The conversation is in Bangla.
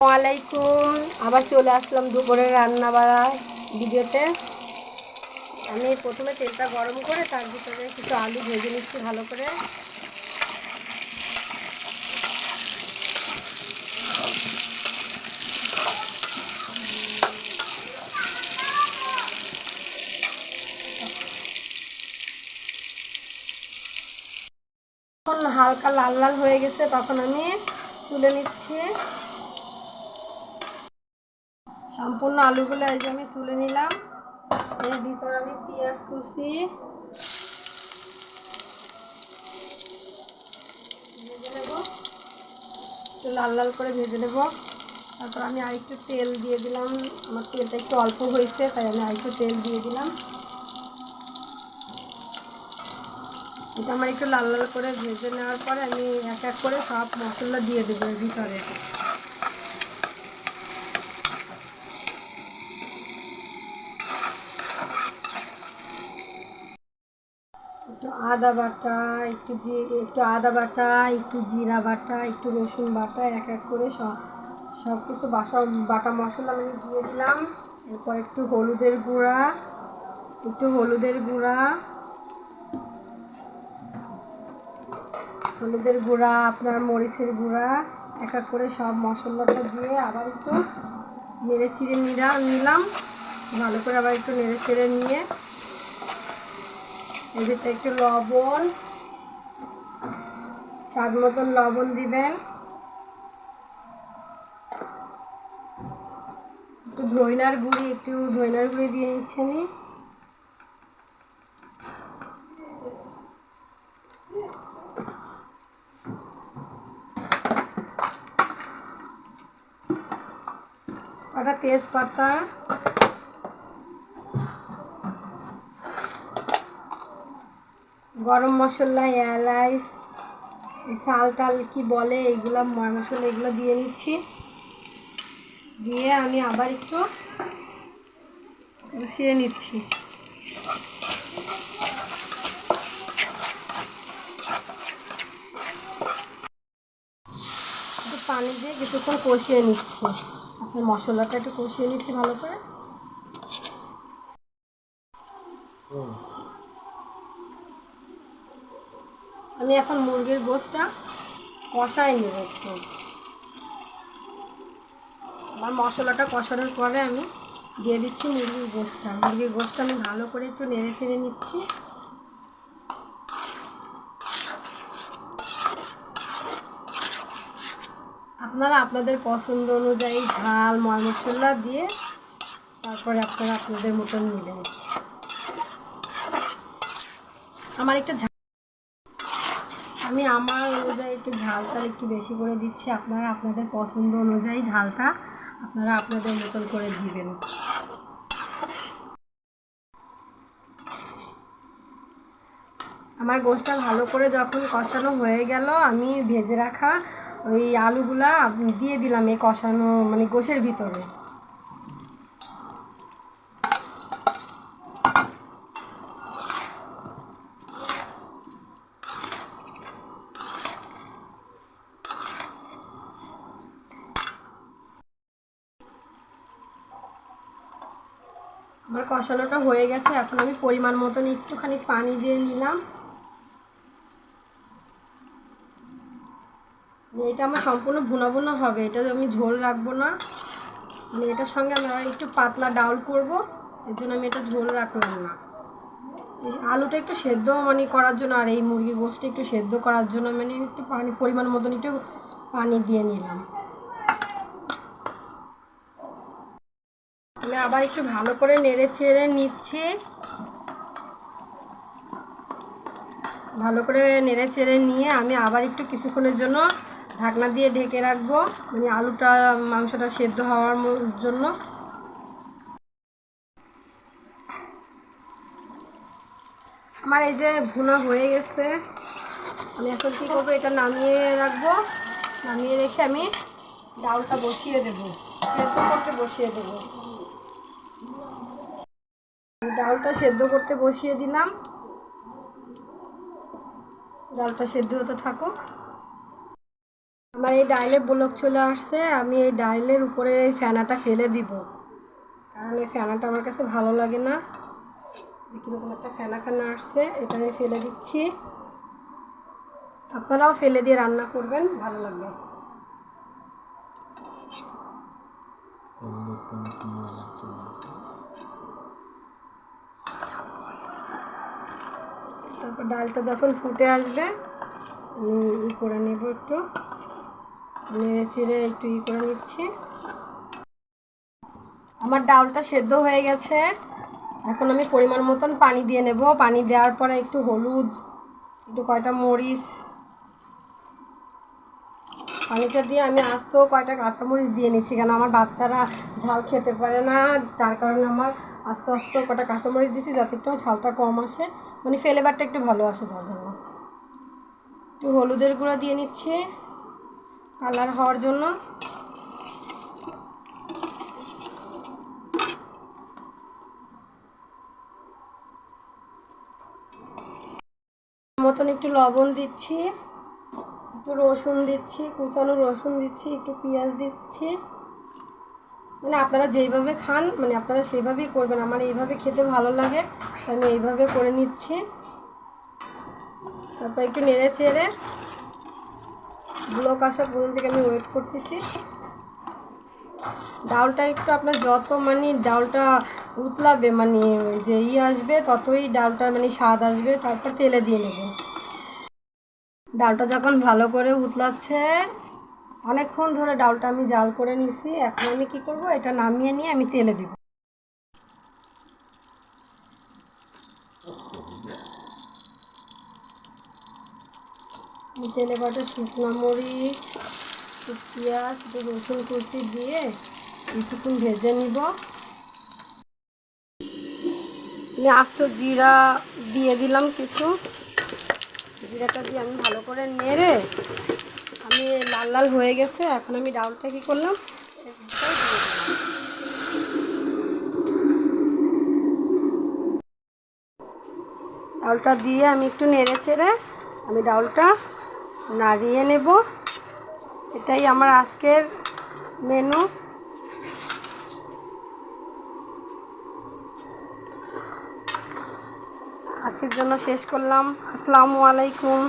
আলাইকুম আবার চলে আসলাম দুপুরের রান্না বাড়া ভিডিওতে। আমি প্রথমে তেলটা গরম করে তার ভিতরে কিছু আলু ভেজে নিচ্ছি ভালো করে। হালকা লাল লাল হয়ে গেছে, তখন আমি তুলে নিচ্ছি। সম্পূর্ণ আলুগুলো এই যে আমি তুলে নিলাম। এর ভিতরে আমি পেঁয়াজ কুচি। ভেজে নেব। লাল লাল করে ভেজে নেব। তারপর আমি আরেকটু তেল দিয়ে দিলাম। আমার তেলটা একটু অল্প হয়েছে, তাই আমি আরেকটু তেল দিয়ে দিলাম। এটা আমার একটু লাল লাল করে ভেজে নেওয়ার পরে আমি এক এক করে সব মশলা দিয়ে দেবো ভিতরে একটু আদা বাটা, একটু জি, একটু আদা বাটা, একটু জিরা বাটা, একটু রসুন বাটা, এক এক করে সব সব কিছু বাসা, বাটা মশলা আমি দিয়ে দিলাম। এরপর একটু হলুদের গুঁড়া, একটু হলুদের গুঁড়া হলুদের গুঁড়া, আপনার মরিচের গুঁড়া, এক এক করে সব মশলাটা দিয়ে আবার একটু নেড়ে চিড়ে নিলাম। ভালো করে আবার একটু নেড়ে চেড়ে নিয়ে ভিতরে একটু লবণ, স্বাদ মতন লবণ দিবেন। একটু ধইনার গুঁড়ি, একটু ধইনার গুঁড়ি দিয়ে নিচ্ছি আমি। তেজপাতা গরম মশলা এই চাল টাল কি বলে ময় মশলা এগুলো দিয়ে নিচ্ছি। দিয়ে আমি আবার একটু বসিয়ে নিচ্ছি। পানি দিয়ে কিছুক্ষণ কষিয়ে নিচ্ছি। আপনার মশলাটা একটু কষিয়ে নিচ্ছি ভালো করে। আমি এখন মুরগির গোশটা কষাই নেব একটু। আমার মশলাটা কষানোর পরে আমি দিয়ে দিচ্ছি মুরগির গোশটা। মুরগির গোশটা আমি ভালো করে একটু নেড়ে চেড়ে নিচ্ছি। আপনারা আপনাদের পছন্দ অনুযায়ী ঝাল ময় মশলা দিয়ে তারপরে আপনারা আপনাদের মতন নেবেন। আমার একটা আমি আমার অনুযায়ী একটু ঝালটা একটু বেশি করে দিচ্ছি। আপনারা আপনাদের পছন্দ অনুযায়ী ঝালটা আপনারা আপনাদের মতন করে দিবেন। আমার গোশটা ভালো করে যখন কষানো হয়ে গেল, আমি ভেজে রাখা ওই আলুগুলা দিয়ে দিলাম এই কষানো মানে গোশের ভিতরে। আমার কষানোটা হয়ে গেছে। এখন আমি পরিমাণ মতন একটুখানি পানি দিয়ে নিলাম। এটা আমার সম্পূর্ণ ভুনা ভুনা হবে। এটা আমি ঝোল রাখব না। মানে এটার সঙ্গে আমি আবার একটু পাতলা ডাউল করব। এর জন্য আমি এটা ঝোল রাখলাম না। আলুটা একটু সেদ্ধ মানে করার জন্য আর এই মুরগির গোষ্ঠটা একটু সেদ্ধ করার জন্য মানে একটু পানি, পরিমাণ মতন একটু পানি দিয়ে নিলাম। আমি আবার একটু ভালো করে নেড়ে চেড়ে নিচ্ছি। ভালো করে নেড়ে চেড়ে নিয়ে আমি আবার একটু কিছুক্ষণের জন্য ঢাকনা দিয়ে ঢেকে রাখব। মানে আলুটা, মাংসটা সেদ্ধ হওয়ার জন্য। আমার এই যে ভুনা হয়ে গেছে। আমি এখন কী করব, এটা নামিয়ে রাখব। নামিয়ে রেখে আমি ডালটা বসিয়ে দেবো। সেদ্ধ করতে বসিয়ে দেবো। ডালটা সেদ্ধ করতে বসিয়ে দিলাম। ডালটা সেদ্ধ হতে থাকুক। আমার এই ডাইলে ব্লক চলে আসছে, আমি এই ডাইলের উপরে এই ফেনাটা ফেলে দিব। কারণ এই ফেনাটা আমার কাছে ভালো লাগে না। যে একটা ফেনা ফেনা আসছে, এটা আমি ফেলে দিচ্ছি। আপনারাও ফেলে দিয়ে রান্না করবেন, ভালো লাগবে। তারপর ডালটা যখন ফুটে আসবে, আমি ই করে নেব একটু। নেড়ে চেড়ে একটু ই করে নিচ্ছি। আমার ডালটা সেদ্ধ হয়ে গেছে। এখন আমি পরিমাণ মতন পানি দিয়ে নেব। পানি দেওয়ার পরে একটু হলুদ, একটু কয়টা মরিচ। পানিটা দিয়ে আমি আস্তেও কয়টা কাঁচামরিচ দিয়ে নিচ্ছি, কেন আমার বাচ্চারা ঝাল খেতে পারে না। তার কারণে আমার আস্তে আস্তে কটা কাঁচামরিচ দিচ্ছি যাতে একটু ঝালটা কম আসে। মানে ফ্লেভারটা একটু ভালো আসে যার জন্য। একটু হলুদের গুঁড়া দিয়ে নিচ্ছে কালার হওয়ার জন্য। মতন একটু লবণ দিচ্ছি, একটু রসুন দিচ্ছি, কুচানো রসুন দিচ্ছি, একটু পেঁয়াজ দিচ্ছি। মানে আপনারা যেইভাবে খান মানে আপনারা সেইভাবেই করবেন। আমার এইভাবে খেতে ভালো লাগে, আমি এইভাবে করে নিচ্ছি। তারপর একটু নেড়ে চেড়ে ব্লক আসা পর্যন্ত আমি ওয়েট করতেছি। ডালটা একটু আপনার যত মানে ডালটা উতলাবে মানে যে ই আসবে, ততই ডালটা মানে স্বাদ আসবে। তারপর তেলে দিয়ে নেব। ডালটা যখন ভালো করে উতলাচ্ছে অনেকক্ষণ ধরে ডালটা আমি জাল করে নিছি। এখন আমি কি করব? এটা নামিয়ে নিয়ে আমি তেলে দেব। তেলে কটা শুকনো মরিচ, পেঁয়াজ রসুন কুচি দিয়ে কিছুক্ষণ ভেজে নিব। আমি আস্ত জিরা দিয়ে দিলাম কিছু। জিরাটা দিয়ে আমি ভালো করে নেড়ে আমি লাল লাল হয়ে গেছে, এখন আমি ডাউলটা কি করলাম? ডাউলটা দিয়ে আমি একটু নেড়ে চেড়ে আমি ডাউলটা নাড়িয়ে নেব। এটাই আমার আজকের মেনু আজকের জন্য শেষ করলাম। আসসালামু আলাইকুম।